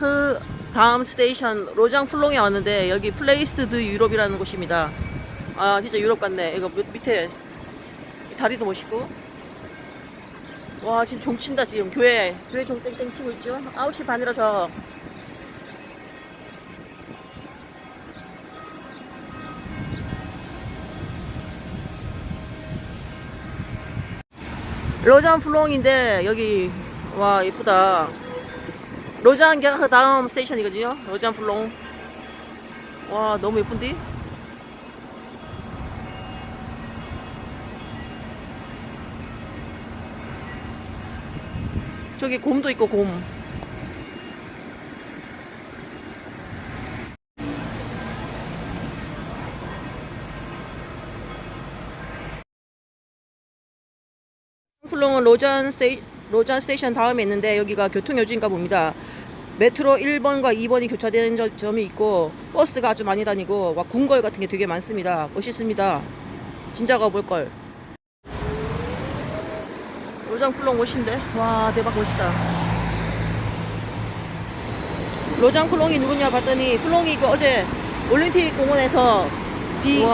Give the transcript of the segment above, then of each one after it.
그 다음 스테이션 로장 플롱에 왔는데 여기 플레이스드 유럽이라는 곳입니다. 아 진짜 유럽 같네. 이거 밑- 밑에 이 다리도 멋있고. 와 지금 종 친다 지금 교회 교회 종 땡땡 치고 있죠. 9시 반이라서 로잔 플롱인데 여기 와 이쁘다. 로잔 그 다음 스테이션이거든요. 로잔 플롱. 와 너무 예쁜디? 저기 곰도 있고 곰. 플롱은 로잔 스테이 로잔 스테이션 다음에 있는데 여기가 교통 요지인가 봅니다. 메트로 1번과 2번이 교차되는 저- 점이 있고 버스가 아주 많이 다니고 와, 궁궐 같은 게 되게 많습니다. 멋있습니다. 진짜 가볼 걸. 로장 플롱 멋인데 와 대박 멋있다. 로장 플롱이 누구냐 봤더니 플롱이 그 어제 올림픽 공원에서 비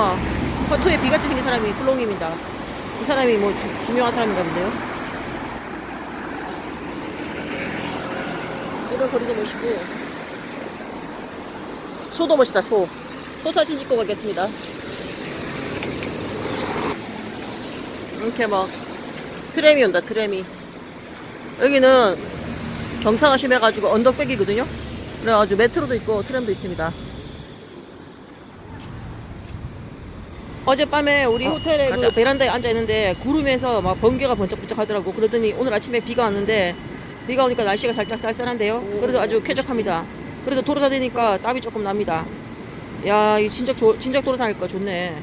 퍼투에 비같이 생긴 사람이 플롱입니다. 이 사람이 뭐 주, 중요한 사람인가 본데요. 이런 거리도 멋있고 소도 멋있다 소. 소 사진 찍고 가겠습니다. 이렇게 막 트램이 온다 트램이. 여기는 경사가 심해가지고 언덕백이거든요. 그래가지고 메트로도 있고 트램도 있습니다. 어젯밤에 우리 호텔에 그 베란다에 앉아 있는데 구름에서 막 번개가 번쩍번쩍 하더라고. 그러더니 오늘 아침에 비가 왔는데 비가 오니까 날씨가 살짝 쌀쌀한데요. 그래도 아주 쾌적합니다. 그래도 도로 다니니까 땀이 조금 납니다. 야, 이 진작 조, 진작 다니까 좋네.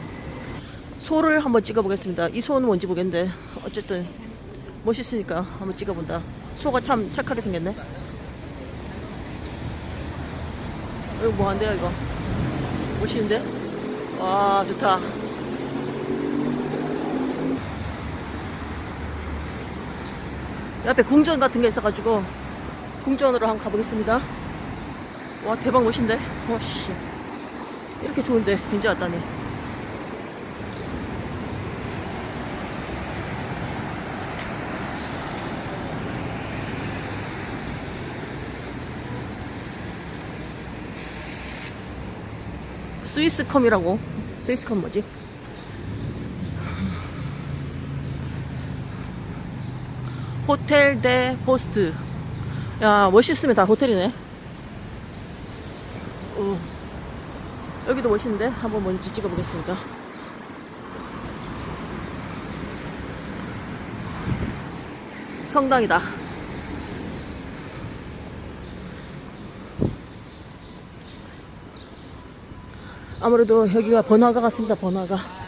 소를 한번 찍어보겠습니다. 이 소는 뭔지 모르겠는데 어쨌든 멋있으니까 한번 찍어본다. 소가 참 착하게 생겼네. 이거 뭐 한대요 이거? 멋있는데? 와 좋다. 옆에 궁전 같은 게 있어가지고 궁전으로 한번 가보겠습니다. 와 대박 멋인데? 와씨 이렇게 좋은데 이제 왔다니. 스위스컴이라고 스위스컴 뭐지? 호텔 대 포스트. 야 멋있으면 다. 호텔이네. 오. 여기도 멋있는데? 한번 먼저 찍어보겠습니다. 성당이다. 아무래도 여기가 번화가 같습니다 번화가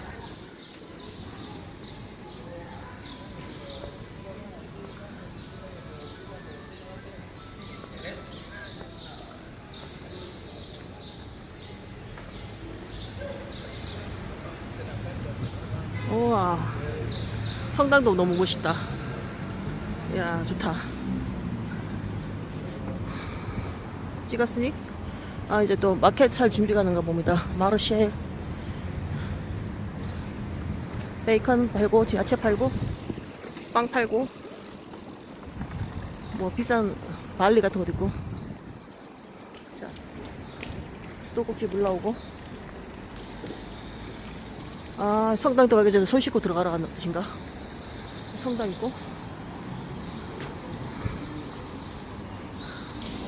우와. 성당도 너무 멋있다. 야 좋다. 찍었으니? 아 이제 또 마켓 살 준비가 하는가 봅니다. 마르쉐 베이컨 팔고 야채 팔고 빵 팔고. 뭐 비싼 발리 같은 것도 있고. 자 수도꼭지 물 나오고 아 성당 들어가기 전에 손 씻고 들어가라는 뜻인가? 성당 있고?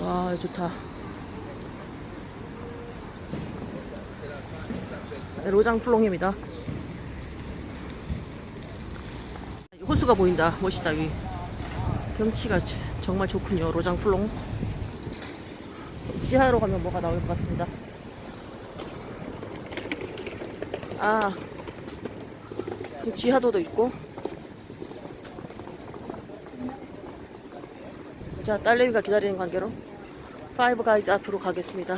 와 좋다. 로장 플롱입니다. 호수가 보인다. 멋있다 위 경치가 지- 정말 좋군요 로장 플롱 지하로 가면 뭐가 나올 것 같습니다? 아, 그 지하도도 있고. 자, 딸내미가 기다리는 관계로 파이브 가이즈 앞으로 가겠습니다.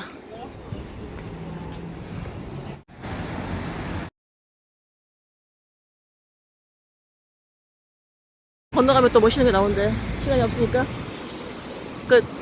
건너가면 또 멋있는 게 나오는데 시간이 없으니까 끝.